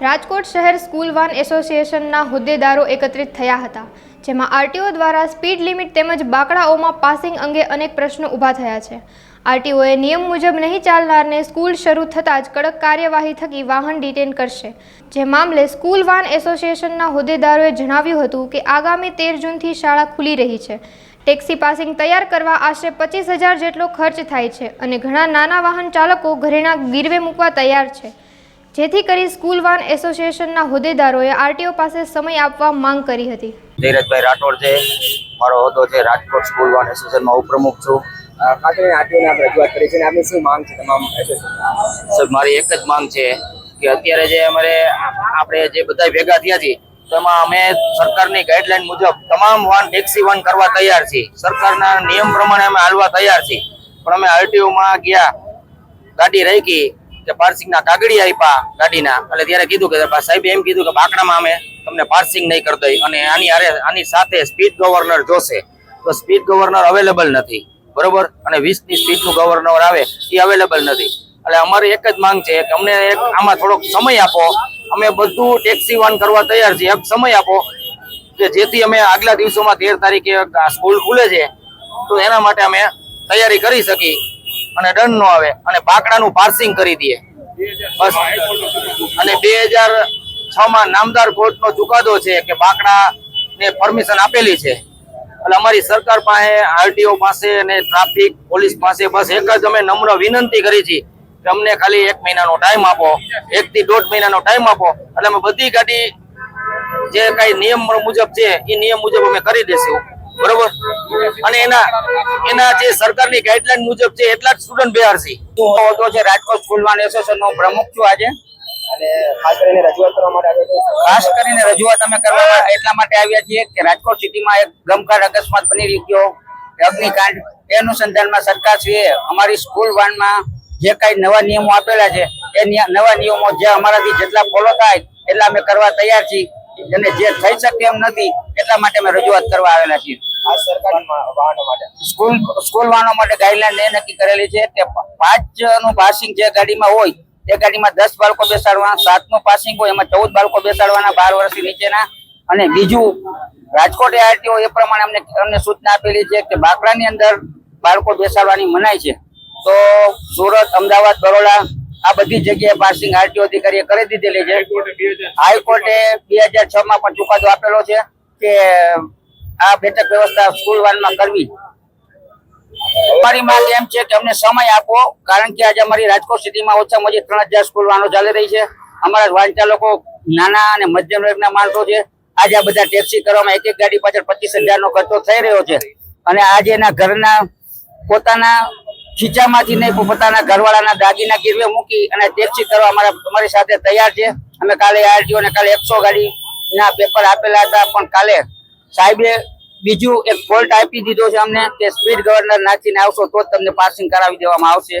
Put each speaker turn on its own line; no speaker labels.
રાજકોટ શહેર school van એસોસિએશનના હોદ્દેદારો એકત્રિત થયા હતા, જેમાં આરટીઓ દ્વારા સ્પીડ લિમિટ તેમજ બાકડાઓમાં પાસિંગ અંગે અનેક પ્રશ્નો ઊભા થયા છે. આરટીઓએ નિયમ મુજબ નહીં ચાલનારને સ્કૂલ શરૂ થતાં જ કડક કાર્યવાહી થકી વાહન ડિટેન કરશે. જે મામલે સ્કૂલ વાન એસોસિએશનના હોદ્દેદારોએ જણાવ્યું હતું કે આગામી તેર જૂનથી શાળા ખુલી રહી છે. ટેક્સી પાસિંગ તૈયાર કરવા આશરે પચીસ હજાર જેટલો ખર્ચ થાય છે અને ઘણા નાના વાહન ચાલકો ઘરેણા ગીરવે મૂકવા તૈયાર છે. જેથી કરી સ્કૂલ વાન એસોસિએશનના હોદ્દેદારોએ આરટીઓ પાસે સમય આપવા માંગ કરી હતી.
ધીરજભાઈ રાઠોડ છે. મારો હોદ્દો છે રાજકોટ સ્કૂલ વાન એસોસિએશનમાં ઉપપ્રમુખ છું.
કરીને આરટીઓને આપણે રજૂઆત કરી છે અને આપની શું માંગ છે તમામ એસોસિએશન?
સાહેબ મારી એક જ માંગ છે કે અત્યારે જે અમારે આપણે જે બધા ભેગા થયા છીએ તેમાં અમે સરકારની ગાઈડલાઈન મુજબ તમામ વાન ટેક્સી વાન કરવા તૈયાર છીએ. સરકારના નિયમ પ્રમાણે અમે હાલવા તૈયાર છીએ. પણ અમે આરટીઓમાં ગયા ગાડી રાખી કે પાર્સિંગના કાગળી આપ્યા ગાડીના. એટલે ત્યારે કીધું કે સાહેબે એમ કીધું કે બાકડામાં અમે તમને પાર્સિંગ નહીં કરતો અને આની હારે આની સાથે સ્પીડ ગવર્નર જોશે. તો સ્પીડ ગવર્નર અવેલેબલ નથી. બરોબર? અને વીસની સ્પીડનું ગવર્નર આવે એ અવેલેબલ નથી. એટલે અમારી એક જ માંગ છે કે અમને એક આમાં થોડોક સમય આપો. અમે બધું ટેક્સી વાન કરવા તૈયાર છીએ. એક સમય આપો કે જેથી અમે આગલા દિવસોમાં તેર તારીખે સ્કૂલ ખુલે છે. તો એના માટે અમે તૈયારી કરી શકી અને દંડ નો આવે અને બાકડાનું પાર્સિંગ કરી દે બસ. અને બે હજાર છ માં નામદાર કોર્ટનો ચુકાદો છે કે બાકડા ને પરમિશન આપેલી છે. એટલે અમારી સરકાર પાસે, આરટીઓ પાસે અને ટ્રાફિક પોલીસ પાસે બસ એક જ અમે નમ્ર વિનંતી કરી છે કે અમને ખાલી એક મહિનાનો ટાઈમ આપો એક થી દોઢ મહિનાનો ટાઈમ આપો. એટલે અમે બધી ગાડી જે કઈ નિયમ મુજબ છે એ નિયમ મુજબ અમે કરી દેશું. બરોબર? અને એના એના જે સરકારની ગાઈડલાઈન મુજબ છે એટલા જ સ્ટુડન્ટ બિહાર છે.
હું હોદ્દો છે રાજકોટ સ્કૂલ વાન પ્રમુખ છું આજે. અને ખાસ કરીને રજૂઆત કરવા માટે ખાસ કરીને રજૂઆત અમે કરવા એટલા માટે આવ્યા છીએ કે રાજકોટ સિટીમાં એક ગમકાર અકસ્માત બની રહ્યો અગ્નિકાંડ એ અનુસંધાનમાં સરકારશ્રીએ અમારી સ્કૂલ વાનમાં જે કઈ નવા નિયમો આપેલા છે એ નવા નિયમો જે અમારાથી જેટલા ફોલો થાય એટલા અમે કરવા તૈયાર છીએ. અને જે થઈ શકે એમ નથી એટલા માટે અમે રજૂઆત કરવા આવેલા છીએ. આ સરકારી વાહનો માટે. સ્કૂલ સ્કૂલ વાહનો માટે ગાઈડલાઈન એ નક્કી કરેલી છે કે પાંચનું પાસિંગ જે ગાડીમાં હોય એ ગાડીમાં દસ બાળકો બેસાડવાના સાતનું પાસિંગ હોય એમાં ચૌદ બાળકો બેસાડવાના બાર વર્ષથી નીચેના. અને બીજું રાજકોટ આરટીઓ એ પ્રમાણે અમને અમને સૂચના આપેલી છે કે બાકડાની અંદર બાળકો બેસાડવાની મનાય છે. તો સુરત અમદાવાદ બરોડા આ બધી જગ્યાએ પાસિંગ આરટીઓ અધિકારીએ કરી દીધેલી છે. હાઈકોર્ટે બે હજાર છ. માં પણ ચુકાદો આપેલો છે કે આ બેઠક વ્યવસ્થા સ્કૂલ વાનમાં કરવી. અમારી માંગ એમ છે કે અમને સમય આપો, કારણ કે આજે અમારી રાજકોટ સિટીમાં ઓછામાં ઓછી ત્રણ હજાર સ્કૂલ વાનો ચાલી રહી છે. અમારા વાંચતા લોકો નાના અને મધ્યમ વર્ગના માણસો છે. આજે આ બધા ટેક્સી કરવામાં એક એક ગાડી પાછળ પચીસ હજારનો ખર્ચો થઈ રહ્યો છે. અને આજે એના ઘરના પોતાના ખીચામાંથી નહીં પોતાના ઘરવાળાના દાગીના ગીરવે મૂકી અને ટેક્સી કરવા અમારા, અમારી સાથે તૈયાર છે. અમે કાલે આરટીઓ ને કાલે એકસો ગાડીના પેપર આપેલા હતા, પણ કાલે સાહેબે બીજું એક ફોલ્ટ આપી દીધો છે અમને કે સ્પીડ ગવર્નર નાખીને આવશો તો જ તમને પાસિંગ કરાવી દેવામાં આવશે.